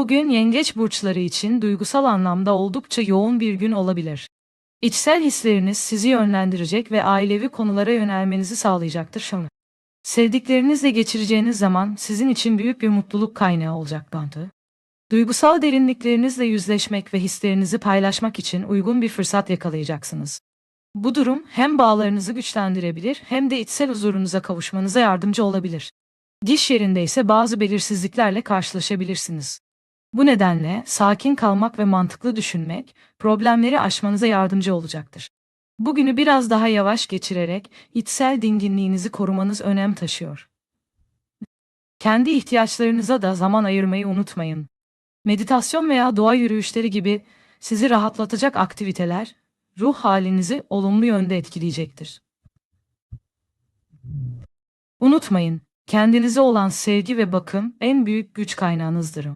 Bugün yengeç burçları için duygusal anlamda oldukça yoğun bir gün olabilir. İçsel hisleriniz sizi yönlendirecek ve ailevi konulara yönelmenizi sağlayacaktır şunu. Sevdiklerinizle geçireceğiniz zaman sizin için büyük bir mutluluk kaynağı olacak bantı. Duygusal derinliklerinizle yüzleşmek ve hislerinizi paylaşmak için uygun bir fırsat yakalayacaksınız. Bu durum hem bağlarınızı güçlendirebilir hem de içsel huzurunuza kavuşmanıza yardımcı olabilir. Diş yerinde ise bazı belirsizliklerle karşılaşabilirsiniz. Bu nedenle sakin kalmak ve mantıklı düşünmek problemleri aşmanıza yardımcı olacaktır. Bugünü biraz daha yavaş geçirerek içsel dinginliğinizi korumanız önem taşıyor. Kendi ihtiyaçlarınıza da zaman ayırmayı unutmayın. Meditasyon veya doğa yürüyüşleri gibi sizi rahatlatacak aktiviteler ruh halinizi olumlu yönde etkileyecektir. Unutmayın, kendinize olan sevgi ve bakım en büyük güç kaynağınızdır.